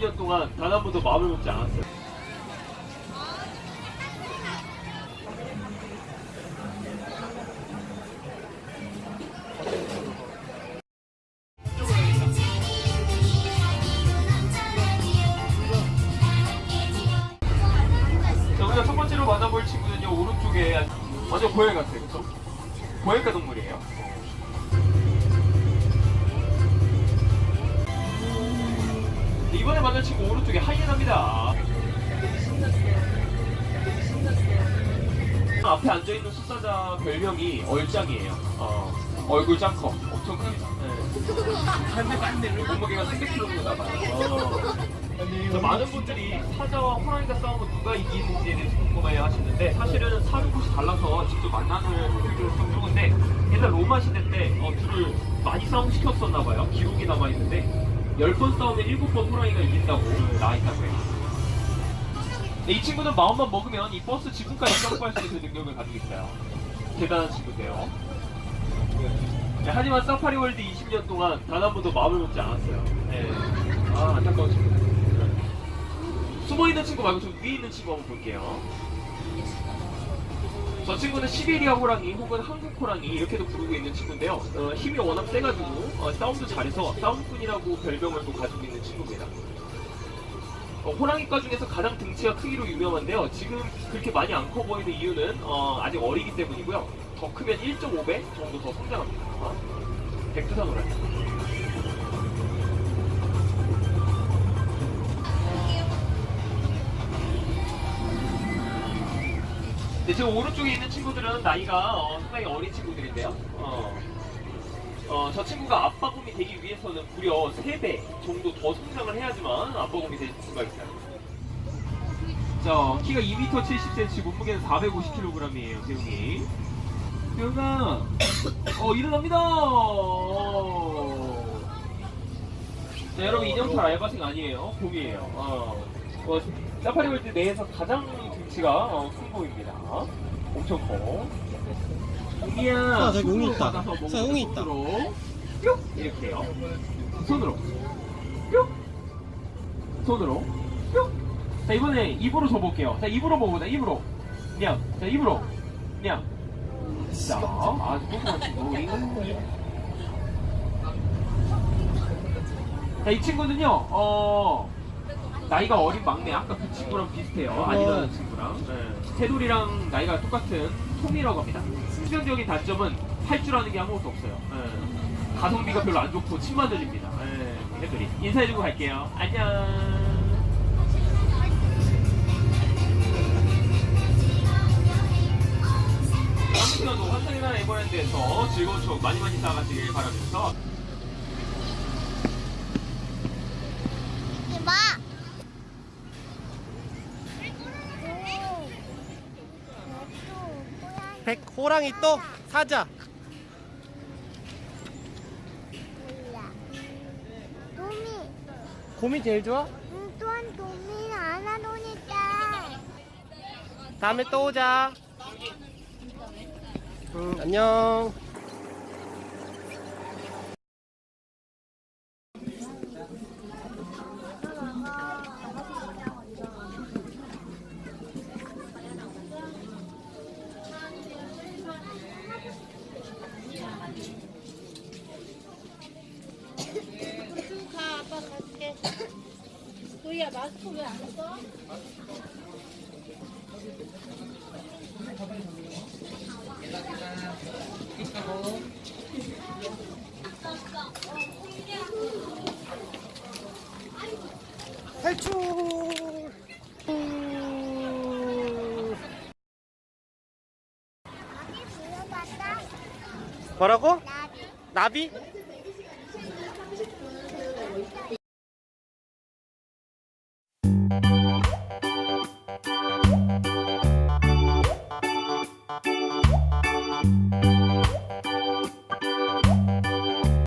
년 동안 단 한 번도 마음을 먹지 않았어요. 첫 번째로 만나볼 친구는요, 오른쪽에 완전 고양이 같아요. 그쵸? 고양이과 동물이에요. 만날 친구 오른쪽에 하이에나입니다. 앞에 앉아있는 수사자 별명이 얼짱이에요. 어, 얼굴 짱커. 엄청 큽니다. 네. 몸무게가 300kg 나가요. 어. 많은 분들이 사자와 호랑이가 싸우면 누가 이기는지에 대해서 궁금해 하시는데 사실은 사는 곳이 달라서 직접 분들이 좀 적은데 옛날 로마 시대 때 어, 둘을 많이 싸움시켰었나 봐요. 기록이 남아있는데 10번 싸우면 7번 호랑이가 이긴다고 나와있다고 해요. 네, 이 친구는 마음만 먹으면 이 버스 지붕까지 점프할 수 있는 능력을 가지고 있어요. 대단한 친구인데요. 네, 하지만 사파리 월드 20년 동안 단 한 번도 마음을 먹지 않았어요. 네. 아, 안타까운 친구. 숨어있는 친구 말고 좀 위에 있는 친구 한번 볼게요. 저 친구는 시베리아 호랑이 혹은 한국 호랑이 이렇게도 부르고 있는 친구인데요. 어, 힘이 워낙 세가지고 어, 싸움도 잘해서 싸움꾼이라고 별명을 또 가지고 있는 친구입니다. 어, 호랑이과 중에서 가장 등치가 크기로 유명한데요. 지금 그렇게 많이 안 커 보이는 이유는 어, 아직 어리기 때문이고요. 더 크면 1.5배 정도 더 성장합니다. 백두산 호랑이. 네, 지금 오른쪽에 있는 친구들은 나이가 어, 상당히 어린 친구들인데요. 어, 어, 저 친구가 아빠곰이 되기 위해서는 무려 3배 정도 더 성장을 해야지만 아빠곰이 될 수가 있어요. 자, 키가 2m 70cm, 몸무게는 450kg이에요, 세웅이. 세웅아, 어, 일어납니다! 어. 자, 여러분, 인형탈 알바생 아니에요. 곰이에요. 어, 어, 사파리 월드 내에서 가장 등치가 어, 큰 곰입니다. 엄청 커. 곰이야. 아, 저기 웅이 있다. 자, 웅이 있다. 뿅! 이렇게 해요. 손으로. 뿅! 손으로. 뿅! 자, 이번에 입으로 줘볼게요. 자, 입으로 먹어보자. 입으로. 냥. 자, 입으로. 냥. 자, 아주 똑똑한 친구. 이거. 자, 이 친구는요, 어, 나이가 어린 막내, 아까 그 친구랑 비슷해요. 아니라는 친구랑. 네. 테돌이랑 나이가 똑같은 톰이라고 합니다. 승전적인 단점은 할 줄 아는 게 아무것도 없어요. 네. 가성비가 별로 안 좋고 침 맞아집니다. 네. 테돌이. 인사해주고 갈게요. 안녕. 아무튼도 환상의 나라 에버랜드에서 즐거운 추억 많이 많이 쌓아가시길 바라면서 이봐. 백 호랑이 또 사자 몰라. 도미. 곰이 제일 좋아? 응, 또한 도미 하나 노니까. 다음에 또 오자 응, 안녕 도희야 마스크 왜안 써? 탈출. 뭐라고? 나비. 나비?